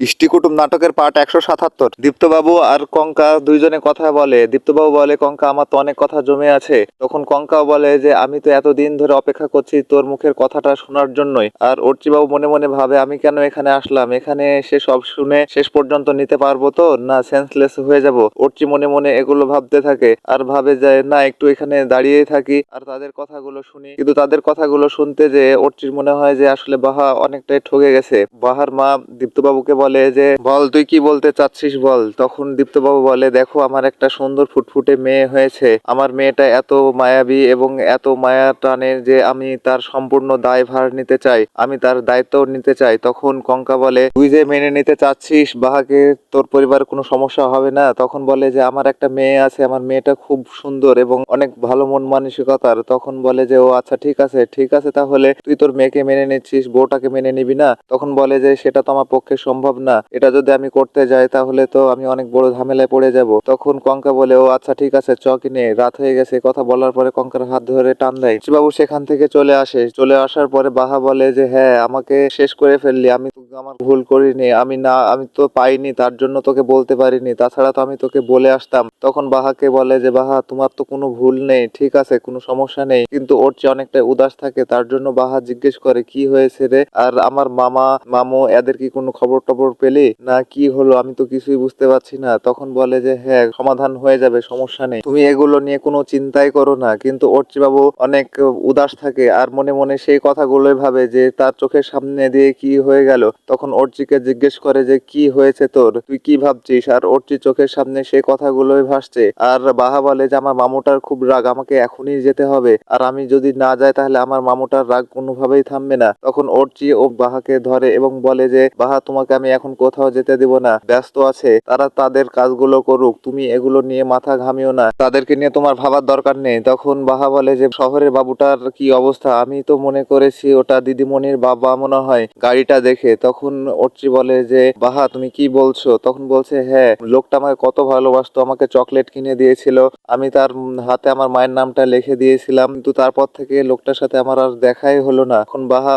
ইষ্টিকুটুম নাটকের পার্ট একশো সাতাত্তর। দীপ্তবাবু আর কঙ্কা দুইজনে কথা বলে। দীপ্তবাবু বলে, কঙ্কা, আমার তো অনেক কথা জমে আছে। তখন কঙ্কাও বলে যে, আমি তো এতদিন ধরে অপেক্ষা করছি তোর মুখের কথাটা শোনার জন্যই। আর অর্চিবাবু মনে মনে ভাবে, আমি কেন এখানে আসলাম? এখানে সে সব শুনে শেষ পর্যন্ত নিতে পারব তো? না সেন্সলেস হয়ে যাব। অর্চি মনে মনে এগুলো ভাবতে থাকে আর ভাবে যে, না, একটু এখানে দাঁড়িয়ে থাকি আর তাদের কথাগুলো শুনি। কিন্তু তাদের কথাগুলো শুনতে যে অর্চির মনে হয় যে, আসলে বাহা অনেকটাই ঠকে গেছে। বাহার মা দীপ্তবাবুকে বলে যে, বল, তুই কি বলতে চাচ্ছিস বল? তখন দীপ্তবাবু বলে, দেখো, আমার একটা সুন্দর ফুটফুটে মেয়ে হয়েছে। আমার মেয়েটা এত মায়াবী এবং এত মায়া টানে যে, আমি তার সম্পূর্ণ দায়ভার নিতে চাই। আমি তার দায়িত্ব নিতে চাই। তখন কঙ্কা বলে, তুই যে মেনে নিতে চাচ্ছিস, বাহাকে তোর পরিবার কোনো সমস্যা হবে না? তখন বলে যে, আমার একটা মেয়ে আছে। আমার মেয়েটা খুব সুন্দর এবং অনেক ভালো মন মানসিকতার। তখন বলে যে, ও আচ্ছা ঠিক আছে ঠিক আছে, তাহলে তুই তোর মেয়েকে মেনে নিচ্ছিস, বউটাকে মেনে নিবি না? তখন বলে যে, সেটা তো আমার পক্ষে সম্ভব না এটা যদি আমি করতে যাই তাহলে তো আমি অনেক বড় ঝামেলায় পড়ে যাব। তখন কঙ্কা বলে, ও আচ্ছা ঠিক আছে চ কিনে রাত হয়ে গেছে। কথা বলার পরে কঙ্কার হাত ধরে টান দেয়। বাবু সেখান থেকে চলে আসে। চলে আসার পরে বাহা বলে যে হ্যাঁ আমাকে শেষ করে ফেললি। আমি আমার ভুল করিনি। আমি না, আমি তো পাইনি, তার জন্য তোকে বলতে পারিনি। তাছাড়া তো আমি তোকে বলে আসতাম। তখন বাহাকে বলে যে, বাহা, তোমার তো কোনো ভুল নেই। ঠিক আছে, কোনো সমস্যা নেই। কিন্তু ওর চেয়ে অনেকটা উদাস থাকে। তার জন্য বাহা জিজ্ঞেস করে, কি হয়েছে রে? আর আমার মামা, মামু, এদের কি কোনো খবর টবর পেলি? না, কি হলো? আমি তো কিছুই বুঝতে পারছি না। তখন বলে যে হ্যাঁ সমাধান হয়ে যাবে, সমস্যা নেই। তুমি এগুলো নিয়ে কোনো চিন্তাই করো না। কিন্তু অর্চি বাবু অনেক উদাস থাকে আর মনে মনে সেই কথাগুলোই ভাবে যে, তার চোখের সামনে দিয়ে কি হয়ে গেল? তখন অর্চিকে জিজ্ঞেস করে যে, কি হয়েছে তোর? তুই কি ভাবছিস? আর অর্চি চোখের সামনে সেই কথাগুলোই ভাসছে। আর বাহা বলে যে, আমার মামুটার খুব রাগ, আমাকে এখনই যেতে হবে। আর আমি যদি না যাই, তাহলে আমার মামুটার রাগ কোনোভাবেই থামবে না। তখন অর্চি ও বাহাকে ধরে এবং বলে যে, বাহা, তোমাকে আমি এখন কোথাও যেতে দিব না, ব্যস্ত আছে, তারা তাদের কাজগুলো করুক, তুমি এগুলো নিয়ে মাথা ঘামিও না। তাদেরকে নিয়ে তোমার ভাবার দরকার নেই। তখন বাহা বলে যে, শহরের বাবুটার কি অবস্থা? আমি তো মনে করেছি ওটা দিদিমণির বাবা মনে হয় গাড়িটা দেখে। তখন অর্চি বলে যে, বাহা, তুমি কি বলছো? তখন বলছে হ্যাঁ লোকটা আমাকে কত ভালোবাসতো, আমাকে চকলেট কিনে দিয়েছিল। আমি তার হাতে আমার মায়ের নামটা লিখে দিয়েছিলাম, কিন্তু তারপর থেকে লোকটার সাথে আমার আর দেখাই হলো না। এখন বাহা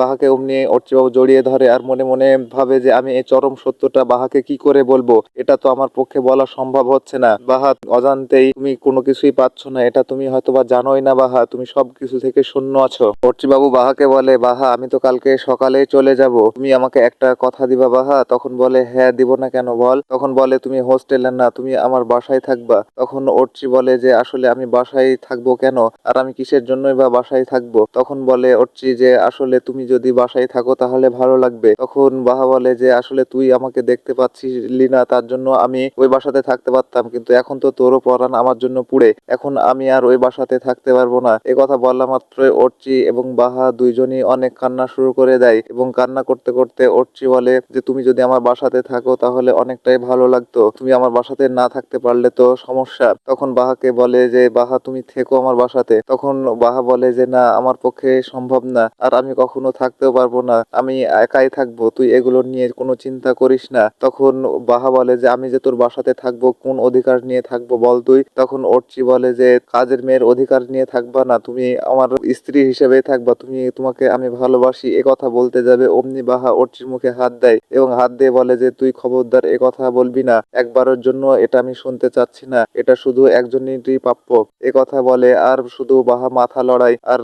বাহাকে অমনি অর্চিবাবু জড়িয়ে ধরে আর মনে মনে ভাবে যে আমি এই চরম সত্যটা বাহাকে কি করে বলব? এটা তো আমার পক্ষে বলা সম্ভব হচ্ছে না। বাহা, অজান্তেই তুমি কোনো কিছুই পাচ্ছ না। এটা তুমি হয়তো বা জানোই না বাহা। তুমি সব কিছু থেকে শূন্য আছো। অর্চিবাবু বাহাকে বলে, বাহা, আমি তো কালকে সকালেই চলে যাব। তুমি আমাকে একটা কথা দিবা বাহা? তখন বলে হ্যাঁ দিব না কেন বল? তখন বলে, তুমি হোস্টেলে না, তুমি আমার বাসায় থাকবা। তখন অর্চি বলে যে, আসলে আমি বাসায় থাকব কেন? আর আমি কিসের জন্যই বা বাসায় থাকব? তখন বলে অর্চি যে, আসলে তুমি যদি বাসায় থাকো তাহলে ভালো লাগবে। তখন বাহা বলে যে আসলে তুই আমাকে দেখতে পাচ্ছিলি না, তার জন্য আমি ওই বাসাতে থাকতে পারতাম। কিন্তু এখন তো তোরও পরাণ আমার জন্য পুড়ে। এখন আমি আর ওই বাসাতে থাকতে পারব না। এ কথা বলা মাত্রই অর্চি এবং বাহা দুইজনই অনেক কান্না শুরু করে দেয় এবং কান্না করতে করতে অর্চি বলে যে, তুমি যদি আমার বাসাতে থাকো তাহলে অনেকটাই ভালো লাগতো। তুমি আমার বাসাতে না থাকতে পারলে তো সমস্যা। তখন বাহাকে বলে যে, বাহা, তুমি থেকো আমার বাসাতে। তখন বাহা বলে যে, না, আমার পক্ষে সম্ভব না। আর আমি কখনো থাকতেও পারব না। আমি একাই থাকব। তুই এগুলো নিয়ে কোনো চিন্তা করিস না। তখন বাহা বলে যে, আমি যে তোর বাসাতে থাকব, কোন অধিকার নিয়ে থাকব বল তুই? তখন অর্চি বলে যে, কাজের মেয়ের অধিকার নিয়ে থাকবা না, তুমি আমার স্ত্রী হিসেবে থাকবা, তুমি তোমাকে আমি ভালোবাসি, এ কথা বলতে যাবে। অমনি বাহা অর্চির মুখে হাত দেয় এবং হাত দিয়ে বলে যে, তুই খবরদার, এ কথা বলবি না। একবারের জন্য এটা আমি শুনতে চাচ্ছি না। এটা শুধু একজনেরই প্রাপ্য। এ কথা বলে আর শুধু বাহা মাথা লড়াই আর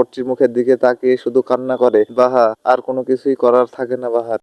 অর্চির মুখের দিকে তাকিয়ে শুধু কান্না করে। বাহা, আর কোনো কিছুই করার থাকে না বাহার।